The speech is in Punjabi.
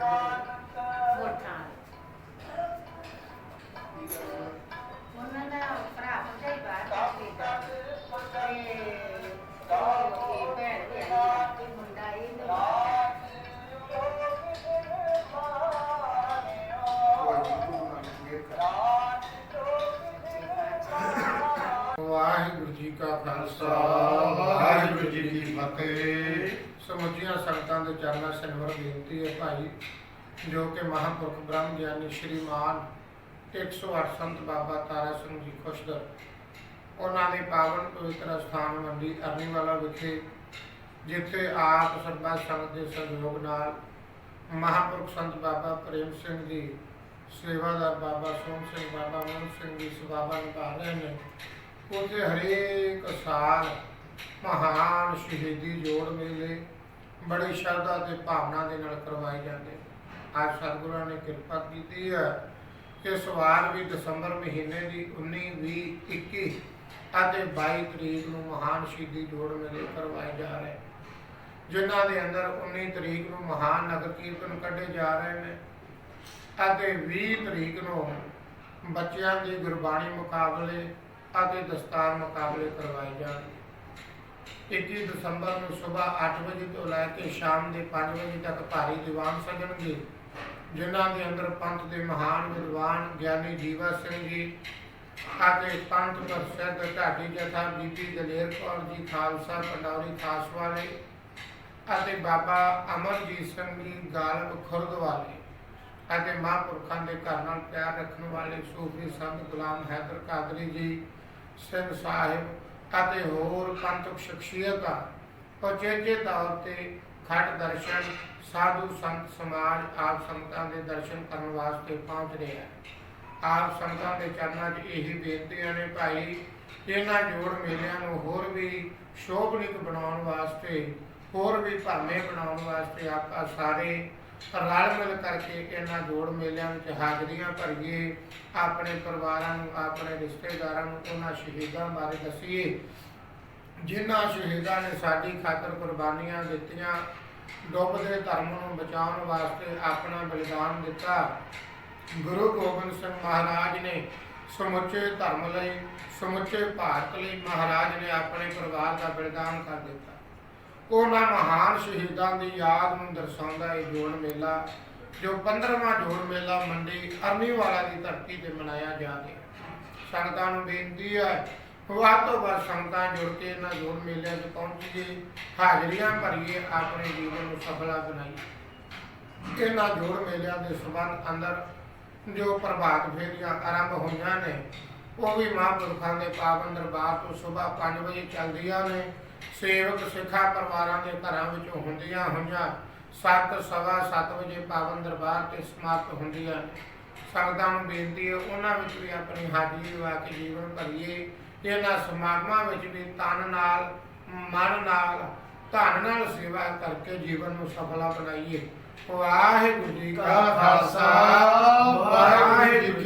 ਵੋਟਾਂ ਉਹਨਾਂ ਦਾ ਭਰਾ ਭਰਜਾਈ ਬਾਹਰ ਕਰਕੇ ਤੇ ਉਹ ਇਹ ਭੈਣ ਵੀ ਆਈ ਆ ਤੇ ਮੁੰਡਾ ਇਹ ਨਹੀਂ ਆਇਆ। ਵਾਹਿਗੁਰੂ ਜੀ ਕਾ ਖਾਲਸਾ, ਵਾਹਿਗੁਰੂ ਜੀ ਕੀ ਫਤਿਹ ਸਮੁੱਚੀਆਂ ਸੰਗਤਾਂ ਦੇ ਚਰਨਾਂ ਸਨਵਰ ਬੇਨਤੀ ਹੈ ਭਾਈ, ਜੋ ਕਿ ਮਹਾਂਪੁਰਖ ਬ੍ਰਹਮ ਗਿਆਨੀ ਸ਼੍ਰੀਮਾਨ 108 ਸੰਤ ਬਾਬਾ ਤਾਰਾ ਸਿੰਘ ਜੀ ਖੁਸ਼ਦਰ ਉਹਨਾਂ ਦੇ ਪਾਵਨ ਪਵਿੱਤਰ ਸਥਾਨ ਮੰਡੀ ਅਰਨੀਵਾਲਾ ਵਿਖੇ, ਜਿੱਥੇ ਆਪ ਸਰਬੱਤ ਸੰਗਤ ਦੇ ਸਹਿਯੋਗ ਨਾਲ ਮਹਾਂਪੁਰਖ ਸੰਤ ਬਾਬਾ ਪ੍ਰੇਮ ਸਿੰਘ ਜੀ ਸੇਵਾਦਾਰ ਬਾਬਾ ਸੋਮ ਸਿੰਘ, ਬਾਬਾ ਮੋਹਨ ਸਿੰਘ ਜੀ ਸੇਵਾਵਾਂ ਨਿਭਾ ਰਹੇ ਨੇ। ਉੱਥੇ ਹਰੇਕ ਸਾਲ ਮਹਾਨ ਸ਼ਹੀਦੀ ਜੋੜ ਮੇਲੇ ਬੜੀ ਸ਼ਰਧਾ ਤੇ ਭਾਵਨਾ ਦੇ ਨਾਲ ਕਰਵਾਏ ਜਾਂਦੇ। ਅੱਜ ਸਤਿਗੁਰਾਂ ਨੇ ਕਿਰਪਾ ਕੀਤੀ ਹੈ ਕਿ ਇਸ ਵਾਰ ਵੀ ਦਸੰਬਰ ਮਹੀਨੇ ਦੀ 19 20 21 ਅਤੇ 22 ਤਰੀਕ ਨੂੰ ਮਹਾਨ ਸ਼ਹੀਦੀ ਜੋੜ ਮੇਲੇ ਕਰਵਾਏ ਜਾ ਰਹੇ ਜਿਨ੍ਹਾਂ ਦੇ ਅੰਦਰ 19 ਤਰੀਕ ਨੂੰ ਮਹਾਨ ਨਗਰ ਕੀਰਤਨ ਕੱਢੇ ਜਾ ਰਹੇ ਨੇ ਅਤੇ 20 ਤਰੀਕ ਨੂੰ ਬੱਚਿਆਂ ਦੇ ਗੁਰਬਾਣੀ ਮੁਕਾਬਲੇ ਅਤੇ ਦਸਤਾਰ ਮੁਕਾਬਲੇ ਕਰਵਾਏ ਜਾਣਗੇ। 21 ਦਸੰਬਰ ਨੂੰ ਸਵੇਰ 8 ਵਜੇ ਤੋਂ ਲੈ ਕੇ ਸ਼ਾਮ ਦੇ 5 ਵਜੇ ਤੱਕ ਭਾਰੀ ਦੀਵਾਨ ਸਜਣਗੇ, ਜਿਨ੍ਹਾਂ ਦੇ ਅੰਦਰ ਪੰਥ ਦੇ ਮਹਾਨ ਵਿਦਵਾਨ ਗਿਆਨੀ ਜੀਵਾ ਸਿੰਘ ਜੀ ਅਤੇ ਪੰਥ ਪ੍ਰਸਿੱਧ ਢਾਡੀ ਜਥਾ ਬੀਬੀ ਦਲੇਰ ਕੌਰ ਜੀ, ਖਾਲਸਾ ਪੰਡੌਰੀ ਖਾਸ ਵਾਲੇ ਅਤੇ ਬਾਬਾ ਅਮਰਜੀਤ ਸਿੰਘ ਜੀ ਗਾਲਬ ਖੁਰਦ ਵਾਲੇ ਅਤੇ ਮਹਾਂਪੁਰਖਾਂ ਦੇ ਘਰ ਨਾਲ ਪਿਆਰ ਰੱਖਣ ਵਾਲੇ ਸੂਫੀ ਸੰਤ ਗੁਲਾਮ ਹੈਦਰ ਕਾਦਰੀ ਜੀ, ਸਿੰਘ ਸਾਹਿਬ ਅਤੇ ਹੋਰ ਪੰਥਕ ਸ਼ਖਸੀਅਤਾਂ ਉਚੇਚੇ ਤੌਰ ਤੇ ਖੱਟ ਦਰਸ਼ਨ, ਸਾਧੂ ਸੰਤ ਸਮਾਜ ਆਪ ਸੰਗਤਾਂ ਦੇ ਦਰਸ਼ਨ ਕਰਨ ਵਾਸਤੇ ਪਹੁੰਚ ਰਹੇ ਹਨ। ਆਪ ਸੰਗਤਾਂ ਦੇ ਚਰਨਾਂ 'ਚ ਇਹੀ ਬੇਨਤੀਆਂ ਨੇ ਭਾਈ, ਇਹਨਾਂ ਜੋੜ ਮੇਲਿਆਂ ਨੂੰ ਹੋਰ ਵੀ ਸ਼ੋਭਨਿਕ ਬਣਾਉਣ ਵਾਸਤੇ, ਹੋਰ ਵੀ ਭਾਵੇਂ ਬਣਾਉਣ ਵਾਸਤੇ ਆਪਾਂ ਸਾਰੇ ਰਲ ਮਿਲ ਕਰਕੇ ਇਹਨਾਂ ਜੋੜ ਮੇਲਿਆਂ ਵਿੱਚ ਹਾਜ਼ਰੀਆਂ ਭਰੀਏ, ਆਪਣੇ ਪਰਿਵਾਰਾਂ ਨੂੰ, ਆਪਣੇ ਰਿਸ਼ਤੇਦਾਰਾਂ ਨੂੰ, ਉਹਨਾਂ ਸ਼ਹੀਦਾਂ ਬਾਰੇ ਦੱਸੀਏ। ਜਿਨ੍ਹਾਂ ਸ਼ਹੀਦਾਂ ਨੇ ਸਾਡੀ ਖਾਤਰ ਕੁਰਬਾਨੀਆਂ ਦਿੱਤੀਆਂ, ਡੁੱਬਦੇ ਧਰਮ ਨੂੰ ਬਚਾਉਣ ਵਾਸਤੇ ਆਪਣਾ ਬਲੀਦਾਨ ਦਿੱਤਾ। ਗੁਰੂ ਗੋਬਿੰਦ ਸਿੰਘ ਮਹਾਰਾਜ ਨੇ ਸਮੁੱਚੇ ਧਰਮ ਲਈ, ਸਮੁੱਚੇ ਭਾਰਤ ਲਈ ਮਹਾਰਾਜ ਨੇ ਆਪਣੇ ਪਰਿਵਾਰ ਦਾ ਬਲੀਦਾਨ ਕਰ ਦਿੱਤਾ। ਉਹਨਾਂ ਮਹਾਨ ਸ਼ਹੀਦਾਂ ਦੀ ਯਾਦ ਨੂੰ ਦਰਸਾਉਂਦਾ ਇਹ ਜੋੜ ਮੇਲਾ, ਜੋ 15ਵਾਂ ਜੋੜ ਮੇਲਾ ਮੰਡੀ ਅਰਨੀਵਾਲਾ ਦੀ ਧਰਤੀ ਤੇ ਮਨਾਇਆ ਜਾ ਰਿਹਾ ਸੰਗਤਾਂ ਨੂੰ ਬੇਨਤੀ ਹੈ, ਵੱਧ ਤੋਂ ਵੱਧ ਸੰਗਤਾਂ ਜੁੜ ਕੇ ਇਹਨਾਂ ਜੋੜ ਮੇਲਿਆਂ 'ਚ ਪਹੁੰਚੀਏ, ਹਾਜ਼ਰੀਆਂ ਭਰੀਏ, ਆਪਣੇ ਜੀਵਨ ਨੂੰ ਸਫਲਾ ਬਣਾਈਏ। ਇਹਨਾਂ ਜੋੜ ਮੇਲਿਆਂ ਦੇ ਸੰਬੰਧ ਅੰਦਰ ਜੋ ਪ੍ਰਭਾਤ ਫੇਰੀਆਂ ਆਰੰਭ ਹੋਈਆਂ ਨੇ, ਉਹ ਵੀ ਮਹਾਂਪੁਰਖਾਂ ਦੇ ਪਾਵਨ ਦਰਬਾਰ ਤੋਂ ਸਵੇਰ 5 ਵਜੇ ਚੱਲਦੀਆਂ ਨੇ। ਸੇਵਕ ਸਿੱਖਾਂ ਪਰਿਵਾਰਾਂ ਦੇ ਘਰਾਂ ਵਿੱਚੋਂ ਹੁੰਦੀਆਂ ਹੋਈਆਂ 7 ਸਵਾ 7 ਵਜੇ ਪਾਵਨ ਦਰਬਾਰ ਤੇ ਸਮਾਪਤ ਹੁੰਦੀਆਂ। ਨੇ ਸੰਗਤਾਂ ਨੂੰ ਬੇਨਤੀ ਹੈ, ਉਹਨਾਂ ਵਿੱਚ ਵੀ ਆਪਣੀ ਹਾਜ਼ਰੀ ਲਵਾ ਕੇ ਜੀਵਨ ਭਰੀਏ। ਇਹਨਾਂ ਸਮਾਗਮਾਂ ਵਿੱਚ ਵੀ ਤਨ ਨਾਲ, ਮਨ ਨਾਲ, ਧਨ ਨਾਲ ਸੇਵਾ ਕਰਕੇ ਜੀਵਨ ਨੂੰ ਸਫਲਾ ਬਣਾਈਏ। ਵਾਹਿਗੁਰੂ ਜੀ ਕਾ ਖਾਲਸਾ, ਵਾਹਿਗੁਰੂ